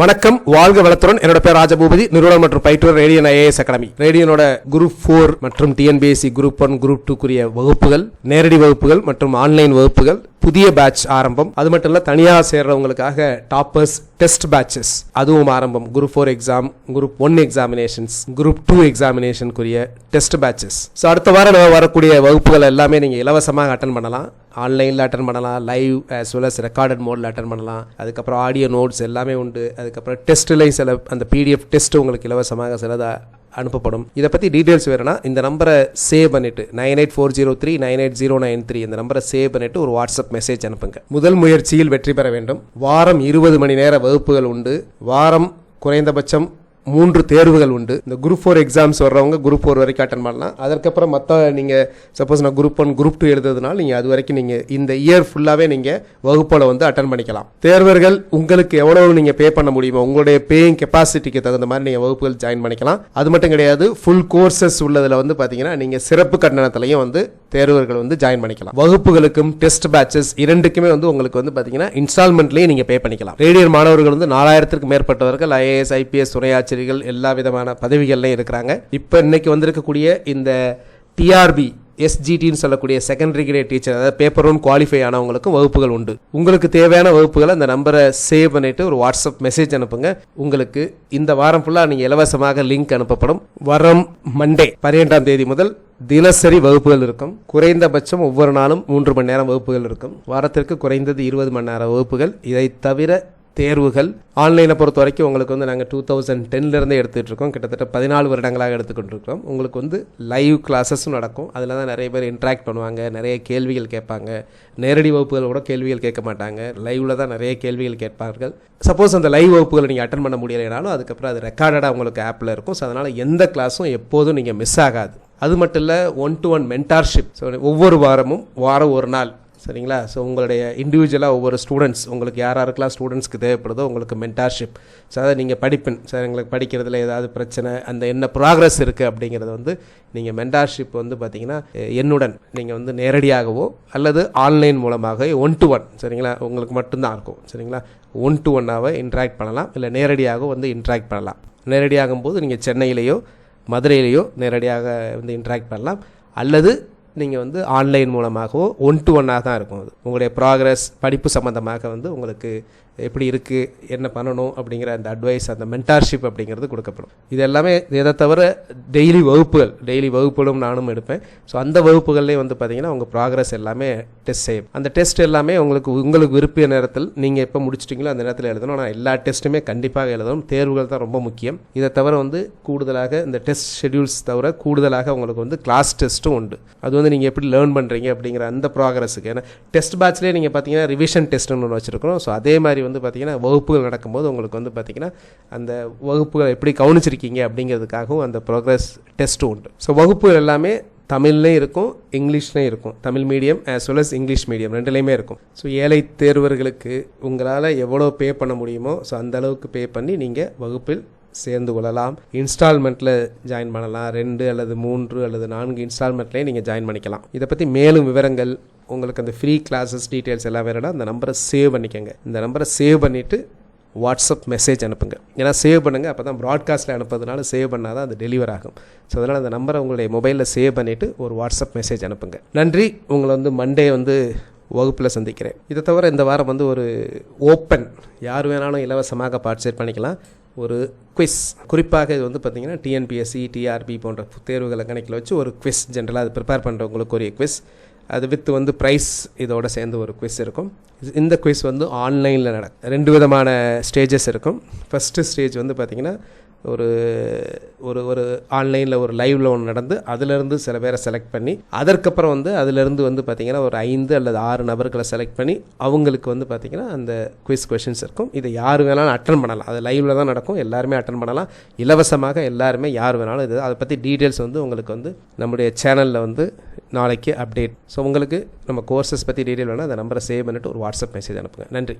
வணக்கம் வாழ்க வளத்துடன். என்னோட பேர் ராஜபூபதி நிறுவனம் மற்றும் பயிற்றுவர் ரேடியன் ஐஏஎஸ் அகாடமி. ரேடியனோட குரூப் ஃபோர் மற்றும் டிஎன்பிஎஸ்சி குரூப் ஒன் குரூப் டூக்குரிய வகுப்புகள் நேரடி வகுப்புகள் மற்றும் ஆன்லைன் வகுப்புகள் புதிய பேட்ச் ஆரம்பம். அது மட்டும் இல்ல தனியாக சேர்றவங்களுக்காக டாப்பர்ஸ் டெஸ்ட் பேட்சஸ். அதுவும் ஆரம்பம். Group four exam group one examinations group two எக்ஸாமினேஷனுக்குரிய test batches. So அடுத்த வாரம் நம்ம வரக்கூடிய வகுப்புகள் எல்லாமே நீங்கள் இலவசமாக அட்டன் பண்ணலாம். ஆன்லைனில் அட்டன் பண்ணலாம் live as well as recorded மோடில் அட்டன் பண்ணலாம். அதுக்கப்புறம் ஆடியோ நோட்ஸ் எல்லாமே உண்டு. அதுக்கப்புறம் டெஸ்ட்லையும் சில அந்த பிடிஎஃப் டெஸ்ட் உங்களுக்கு இலவசமாக சிலதாக அனுப்பப்படும். இதை பற்றி டீட்டெயில்ஸ் வேணும்னா இந்த நம்பரை சேவ் பண்ணிட்டு nine eight four zero three nine eight zero nine three இந்த நம்பரை சேவ் பண்ணிட்டு ஒரு வாட்ஸ்அப் மெசேஜ் அனுப்புங்க. முதல் முயற்சியில் வெற்றி பெற வேண்டும். வாரம் இருபது மணி நேர வகுப்புகள் உண்டு. வாரம் குறைந்தபட்சம் மூன்று தேர்வுகள் உண்டு. இந்த குரூப் ஃபோர் எக்ஸாம்ஸ் வர்றவங்க குரூப் ஃபோர் வரைக்கும் அட்டன் பண்ணலாம். அதற்கப்புறம் மற்ற நீங்கள் சப்போஸ் நான் குரூப் ஒன் குரூப் டூ எழுதுறதுனால நீங்கள் அது வரைக்கும் நீங்கள் இந்த இயர் ஃபுல்லாகவே நீங்கள் வகுப்போட வந்து அட்டன் பண்ணிக்கலாம். தேர்வர்கள் உங்களுக்கு எவ்வளவு நீங்கள் பே பண்ண முடியுமோ உங்களுடைய பேயிங் கெப்பாசிட்டிக்கு தகுந்த மாதிரி நீங்கள் வகுப்புகள் ஜாயின் பண்ணிக்கலாம். அது மட்டும் கிடையாது ஃபுல் கோர்சஸ் உள்ளதில் வந்து பார்த்தீங்கன்னா நீங்கள் சிறப்பு கட்டணத்துலையும் வந்து தேர்வர்கள் வந்து ஜாயின் பண்ணிக்கலாம். வகுப்புகளுக்கும் டெஸ்ட் பேட்சஸ் இரண்டுக்குமே வந்து உங்களுக்கு வந்து பார்த்தீங்கன்னா இன்ஸ்டால்மெண்ட்லேயே நீங்கள் பே பண்ணிக்கலாம். ரேடியர் மாணவர்கள் வந்து நாலாயிரத்திற்கு மேற்பட்டவர்கள் ஐஏஎஸ் ஐபிஎஸ் துணையாச்சரிகள் எல்லா விதமான பதவிகள்லையும் இருக்கிறாங்க. இப்போ இன்னைக்கு வந்திருக்கக்கூடிய இந்த டிஆர்பி எஸ்ஜிடின்னு சொல்லக்கூடிய செகண்டரி கிரேட் டீச்சர் அதாவது பேப்பர் ஒன் குவாலிஃபை ஆனவங்களுக்கும் வகுப்புகள் உண்டு. உங்களுக்கு தேவையான வகுப்புகளை அந்த நம்பரை சேவ் பண்ணிட்டு ஒரு வாட்ஸ்அப் மெசேஜ் அனுப்புங்க. உங்களுக்கு இந்த வாரம் ஃபுல்லாக நீங்கள் இலவசமாக லிங்க் அனுப்பப்படும். வரம் மண்டே பதினெட்டாம் தேதி முதல் தினசரி வகுப்புகள் இருக்கும். குறைந்தபட்சம் ஒவ்வொரு நாளும் மூன்று மணி நேரம் வகுப்புகள் இருக்கும். வாரத்திற்கு குறைந்தது இருபது மணி நேரம் வகுப்புகள். இதை தவிர தேர்வுகள் ஆன்லைனை பொறுத்த வரைக்கும் உங்களுக்கு வந்து நாங்கள் டூ தௌசண்ட் டென்லேருந்தே எடுத்துகிட்டு இருக்கோம். கிட்டத்தட்ட பதினாலு வருடங்களாக எடுத்துக்கிட்டு இருக்கோம் உங்களுக்கு வந்து லைவ் கிளாஸஸும் நடக்கும். அதில் தான் நிறைய பேர் இன்ட்ராக்ட் பண்ணுவாங்க. நிறைய கேள்விகள் கேட்பாங்க. நேரடி வகுப்புகள் கூட கேள்விகள் கேட்க மாட்டாங்க. லைவில் தான் நிறைய கேள்விகள் கேட்பார்கள். சப்போஸ் அந்த லைவ் வகுப்புகளை நீங்கள் அட்டன் பண்ண முடியலைனாலும் அதுக்கப்புறம் அது ரெக்கார்டடாக உங்களுக்கு ஆப்பில் இருக்கும். ஸோ அதனால் எந்த கிளாஸும் எப்போதும் நீங்கள் மிஸ் ஆகாது. அது மட்டும் இல்லை one to one mentorship so ஒவ்வொரு வாரமும் வாரம் ஒரு நாள் சரிங்களா? ஸோ உங்களுடைய இண்டிவிஜுவலாக ஒவ்வொரு ஸ்டூடெண்ட்ஸ் உங்களுக்கு யார் யாருக்கெல்லாம் ஸ்டூடெண்ட்ஸ்க்கு தேவைப்படுதோ உங்களுக்கு மென்டார்ஷிப் ஸோ அதை நீங்கள் படிப்பின் சார் எங்களுக்கு படிக்கிறதுல ஏதாவது பிரச்சனை அந்த என்ன ப்ராக்ரஸ் இருக்குது அப்படிங்கிறத வந்து நீங்கள் மென்டார்ஷிப் வந்து பார்த்தீங்கன்னா என்னுடன் நீங்கள் வந்து நேரடியாகவோ அல்லது ஆன்லைன் மூலமாக ஒன் டு ஒன் சரிங்களா? உங்களுக்கு மட்டும்தான் இருக்கும் சரிங்களா? ஒன் டு ஒன்னாக இன்ட்ராக்ட் பண்ணலாம் இல்லை நேரடியாக வந்து இன்ட்ராக்ட் பண்ணலாம். நேரடியாகும் போது நீங்கள் சென்னையிலேயோ மதுரையிலேயோ நேரடியாக வந்து இன்ட்ராக்ட் பண்ணலாம். அல்லது நீங்கள் வந்து ஆன்லைன் மூலமாகவோ ஒன் டு ஒன்னாக தான் இருக்கும் அது. உங்களுடைய ப்ராக்ரஸ் படிப்பு சம்மந்தமாக வந்து உங்களுக்கு எப்படி இருக்குது என்ன பண்ணணும் அப்படிங்கிற அந்த அட்வைஸ் அந்த மென்டார்ஷிப் அப்படிங்கிறது கொடுக்கப்படும். இது எல்லாமே இதை தவிர டெய்லி வகுப்புகள் டெய்லி வகுப்புகளும் நானும் எடுப்பேன். ஸோ அந்த வகுப்புகள்லேயே வந்து பார்த்தீங்கன்னா உங்கள் ப்ராக்ரஸ் எல்லாமே டெஸ்ட் செய்யும். அந்த டெஸ்ட் எல்லாமே உங்களுக்கு உங்களுக்கு விருப்பிய நேரத்தில் நீங்கள் எப்போ முடிச்சிட்டிங்களோ அந்த நேரத்தில் எழுதணும். ஆனால் எல்லா டெஸ்ட்டுமே கண்டிப்பாக எழுதணும். தேர்வுகள் தான் ரொம்ப முக்கியம். இதை தவிர வந்து கூடுதலாக இந்த டெஸ்ட் ஷெட்யூல்ஸ் தவிர கூடுதலாக உங்களுக்கு வந்து கிளாஸ் டெஸ்ட்டும் உண்டு. அது வந்து நீங்கள் எப்படி லேர்ன் பண்ணுறீங்க அப்படிங்கிற அந்த ப்ராக்ரஸுக்கு ஏன்னா டெஸ்ட் பேட்ச்லேயே நீங்கள் பார்த்தீங்கன்னா ரிவிஷன் டெஸ்ட்னு ஒன்று வச்சுருக்கிறோம். ஸோ அதே மாதிரி வந்து பார்த்தீங்கன்னா வகுப்புகள் நடக்கும்போது உங்களுக்கு வந்து பார்த்தீங்கன்னா அந்த வகுப்புகள் எப்படி கவனிச்சிருக்கீங்க அப்படிங்கிறதுக்காகவும் அந்த ப்ரோக்ரஸ் டெஸ்ட் உண்டு. ஸோ வகுப்புகள் எல்லாமே தமிழ்லேயும் இருக்கும் இங்கிலீஷ்லேயும் இருக்கும். Tamil medium as well as English medium ரெண்டுலேயுமே இருக்கும். ஸோ ஏழை தேர்வர்களுக்கு உங்களால் எவ்வளோ பே பண்ண முடியுமோ ஸோ அந்த அளவுக்கு பே பண்ணி நீங்கள் வகுப்பில் சேர்ந்து கொள்ளலாம். இன்ஸ்டால்மெண்ட்டில் ஜாயின் பண்ணலாம். ரெண்டு அல்லது மூன்று அல்லது நான்கு இன்ஸ்டால்மெண்ட்லேயே நீங்கள் ஜாயின் பண்ணிக்கலாம். இதை பற்றி மேலும் விவரங்கள் உங்களுக்கு அந்த ஃப்ரீ கிளாஸஸ் டீட்டெயில்ஸ் எல்லாம் வேணும்னா அந்த நம்பரை சேவ் பண்ணிக்கோங்க. இந்த நம்பரை சேவ் பண்ணிவிட்டு வாட்ஸ்அப் மெசேஜ் அனுப்புங்க. ஏன்னா சேவ் பண்ணுங்கள் அப்போ தான் ப்ராட்காஸ்ட்டில் அனுப்புறதுனால சேவ் பண்ணால் தான் அது டெலிவர் ஆகும். ஸோ அதனால் அந்த நம்பரை உங்களுடைய மொபைலில் சேவ் பண்ணிவிட்டு ஒரு வாட்ஸ்அப் மெசேஜ் அனுப்புங்க. நன்றி. உங்களை வந்து மண்டே வந்து வகுப்பில் சந்திக்கிறேன். இதை தவிர இந்த வாரம் வந்து ஒரு ஓப்பன் யார் வேணாலும் இலவசமாக பார்ட்டிசிபேட் பண்ணிக்கலாம். ஒரு குவிஸ் குறிப்பாக இது வந்து பார்த்தீங்கன்னா டிஎன்பிஎஸ்சி டிஆர்பி போன்ற தேர்வுகளை கணக்கில் வச்சு ஒரு குவிஸ் ஜென்ரலாக அது ப்ரிப்பேர் பண்ணுறவங்களுக்கு ஒரு குவிஸ் அது வித் வந்து ப்ரைஸ் இதோட சேர்ந்து ஒரு குவிஸ் இருக்கும். இது- இந்த குவிஸ் வந்து ஆன்லைனில் நடக்கும் ரெண்டு விதமான ஸ்டேஜஸ் இருக்கும். ஃபஸ்ட்டு ஸ்டேஜ் வந்து பார்த்திங்கன்னா ஒரு ஒரு ஒரு ஆன்லைனில் ஒரு லைவில் ஒன்று நடந்து அதிலிருந்து சில பேரை செலக்ட் பண்ணி அதற்கப்புறம் வந்து அதிலிருந்து வந்து பார்த்திங்கன்னா ஒரு ஐந்து அல்லது ஆறு நபர்களை செலக்ட் பண்ணி அவங்களுக்கு வந்து பார்த்திங்கன்னா அந்த குவிஸ் கொஷின்ஸ் இருக்கும். இதை யார் வேணாலும் அட்டன் பண்ணலாம். அது லைவில் தான் நடக்கும். எல்லாருமே அட்டன் பண்ணலாம். இலவசமாக எல்லாருமே யார் வேணாலும் இது அதை பற்றி டீட்டெயில்ஸ் வந்து உங்களுக்கு வந்து நம்முடைய சேனலில் வந்து நாளைக்கு அப்டேட் ஸோ உங்களுக்கு நம்ம கோர்சஸ் பற்றி டீட்டெயில் வேணால் அந்த நம்பரை சேவ் பண்ணிவிட்டு ஒரு வாட்ஸ்அப் மெசேஜ் அனுப்புங்க. நன்றி.